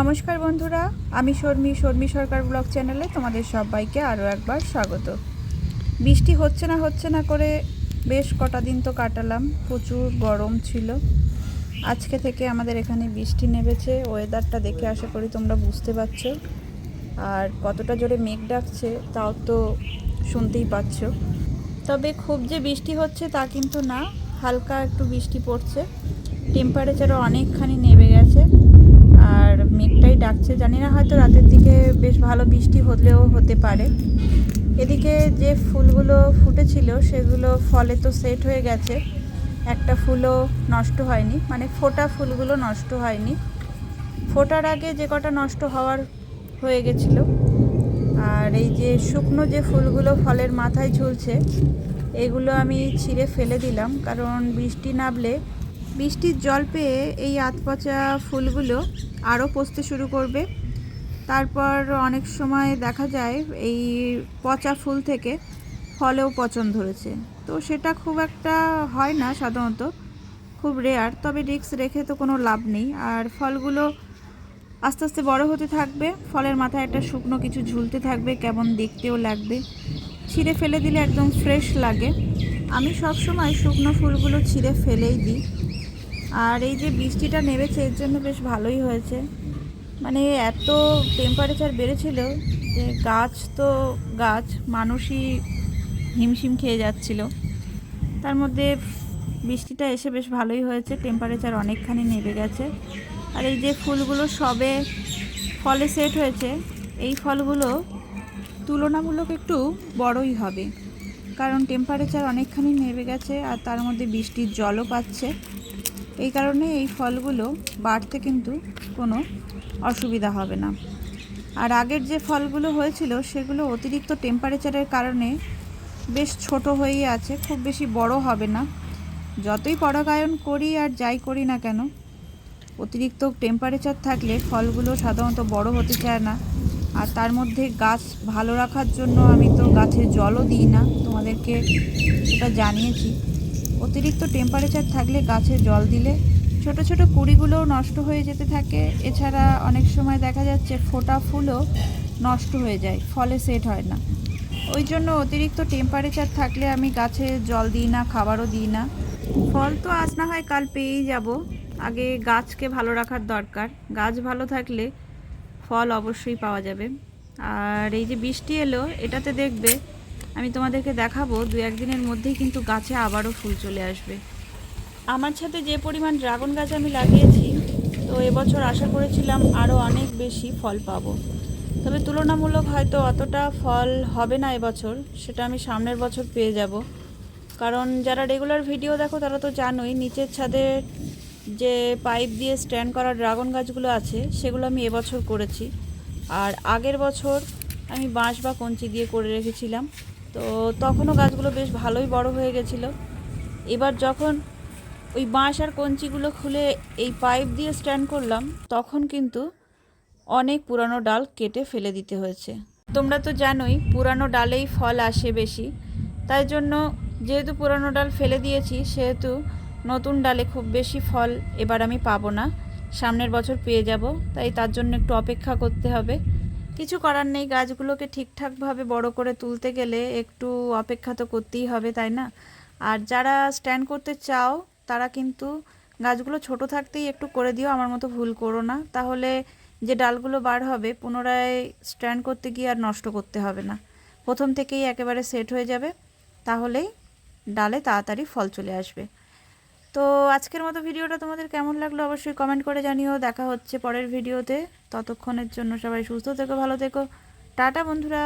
নমস্কার বন্ধুরা, আমি শর্মি শর্মি সরকার ব্লগ চ্যানেলে তোমাদের সবাইকে আরও একবার স্বাগত। বৃষ্টি হচ্ছে না হচ্ছে না করে বেশ কটা দিন তো কাটালাম, প্রচুর গরম ছিল। আজকে থেকে আমাদের এখানে বৃষ্টি নেমেছে ওয়েদারটা দেখে আশা করি তোমরা বুঝতে পারছ। আর কতটা জোরে মেঘ ডাকছে, তাও তো শুনতেই পাচ্ছ। তবে খুব যে বৃষ্টি হচ্ছে তা কিন্তু না, হালকা একটু বৃষ্টি পড়ছে। টেম্পারেচারও অনেকখানি নেমে গেছে। আর মেঘটাই ডাকছে। জানি না হয়তো রাতের দিকে বেশ ভালো বৃষ্টি হলেও হতে পারে। এদিকে যে ফুলগুলো ফুটেছিল, সেগুলো ফলে তো সেট হয়ে গেছে। একটা ফুলও নষ্ট হয়নি। মানে ফোটা ফুলগুলো নষ্ট হয়নি। ফোটার আগে যে কটা নষ্ট হওয়ার হয়ে গেছিল। আর এই যে শুকনো যে ফুলগুলো ফলের মাথায় ঝুলছে, এগুলো আমি ছিঁড়ে ফেলে দিলাম। কারণ বৃষ্টি নামলে বৃষ্টির জল পেয়ে এই আতপচা ফুলগুলো আরও পচতে শুরু করবে। তারপর অনেক সময় দেখা যায় এই পচা ফুল থেকে ফলেও পচন ধরেছে। তো সেটা খুব একটা হয় না সাধারণত, খুব রেয়ার তবে রিস্ক রেখে তো কোনো লাভ নেই। আর ফলগুলো আস্তে আস্তে বড় হতে থাকবে, ফলের মাথায় একটা শুকনো কিছু ঝুলতে থাকবে, কেমন দেখতেও লাগবে। ছিঁড়ে ফেলে দিলে একদম ফ্রেশ লাগে। আমি সব সময় শুকনো ফুলগুলো ছিঁড়ে ফেলেই দিই। আর এই যে বৃষ্টিটা নেমেছে, এর জন্য বেশ ভালোই হয়েছে। মানে এত টেম্পারেচার বেড়েছিল যে গাছ তো গাছ, মানুষই হিমশিম খেয়ে যাচ্ছিল। তার মধ্যে বৃষ্টিটা এসে বেশ ভালোই হয়েছে টেম্পারেচার অনেকখানি নেমে গেছে। আর এই যে ফুলগুলো সবে ফলে সেট হয়েছে, এই ফলগুলো তুলনামূলক একটু বড়ই হবে। কারণ টেম্পারেচার অনেকখানি নেমে গেছে আর তার মধ্যে বৃষ্টির জলও পাচ্ছে। এই কারণে এই ফলগুলো বাড়তে কিন্তু কোনো অসুবিধা হবে না। আর আগের যে ফলগুলো হয়েছিল, সেগুলো অতিরিক্ত টেম্পারেচারের কারণে বেশ ছোট হয়েই আছে, খুব বেশি বড় হবে না। যতই পরাগায়ন করি আর যাই করি না কেন, অতিরিক্ত টেম্পারেচার থাকলে ফলগুলো সাধারণত বড় হতে চায় না। আর তার মধ্যে গাছ ভালো রাখার জন্য আমি তো গাছে জলও দিই না, তোমাদেরকে সেটা জানিয়েছি। অতিরিক্ত টেম্পারেচার থাকলে গাছে জল দিলে ছোট ছোট কুড়িগুলোও নষ্ট হয়ে যেতে থাকে। এছাড়া অনেক সময় দেখা যাচ্ছে ফোটা ফুলও নষ্ট হয়ে যায়, ফলে সেট হয় না। ওই জন্য অতিরিক্ত টেম্পারেচার থাকলে আমি গাছে জল দিই না, খাবারও দিই না। ফল তো আজ না হয় কাল পেয়েই যাব। আগে গাছকে ভালো রাখার দরকার। গাছ ভালো থাকলে ফল অবশ্যই পাওয়া যাবে। আর এই যে বৃষ্টি এলো, এটাতে দেখবে আমি তোমাদেরকে দেখাবো দু একদিনের মধ্যেই কিন্তু গাছে আবারও ফুল চলে আসবে। আমার ছাদে যে পরিমাণ ড্রাগন গাছ আমি লাগিয়েছি, তো এবছর আশা করেছিলাম আরও অনেক বেশি ফল পাবো। তবে তুলনামূলক হয়তো অতটা ফল হবে না এবছর, সেটা আমি সামনের বছর পেয়ে যাব। কারণ যারা রেগুলার ভিডিও দেখো, তারা তো জানোই, নিচের ছাদে যে পাইপ দিয়ে স্ট্যান্ড করা ড্রাগন গাছগুলো আছে, সেগুলো আমি এবছর করেছি। আর আগের বছর আমি বাঁশ বা কঞ্চি দিয়ে করে রেখেছিলাম। তো তখনও গাছগুলো বেশ ভালোই বড় হয়ে গেছিল। এবার যখন ওই বাঁশ আর কঞ্চিগুলো খুলে এই পাইপ দিয়ে স্ট্যান্ড করলাম, তখন কিন্তু অনেক পুরানো ডাল কেটে ফেলে দিতে হয়েছে। তোমরা তো জানোই, পুরানো ডালেই ফল আসে বেশি। তাই জন্য যেহেতু পুরানো ডাল ফেলে দিয়েছি, সেহেতু নতুন ডালে খুব বেশি ফল এবার আমি পাবো না। সামনের বছর পেয়ে যাব, তাই তার জন্য একটু অপেক্ষা করতে হবে। কিছু করার নেই, গাছগুলোকে ঠিকঠাকভাবে বড় করে তুলতে গেলে একটু অপেক্ষা তো করতেই হবে, তাই না? আর যারা স্ট্যান্ড করতে চাও, তারা কিন্তু গাছগুলো ছোট থাকতেই একটু করে দিও, আমার মতো ভুল করো না। তাহলে যে ডালগুলো বার হবে, পুনরায় স্ট্যান্ড করতে গিয়ে আর নষ্ট করতে হবে না। প্রথম থেকেই একেবারে সেট হয়ে যাবে, তাহলেই ডালে তাড়াতাড়ি ফল চলে আসবে। তো আজকের মতো ভিডিওটা তোমাদের কেমন লাগল অবশ্যই কমেন্ট করে জানিও। দেখা হচ্ছে পরের ভিডিওতে। ততক্ষণের জন্য সবাই সুস্থ থেকো, ভালো থেকো। টাটা বন্ধুরা।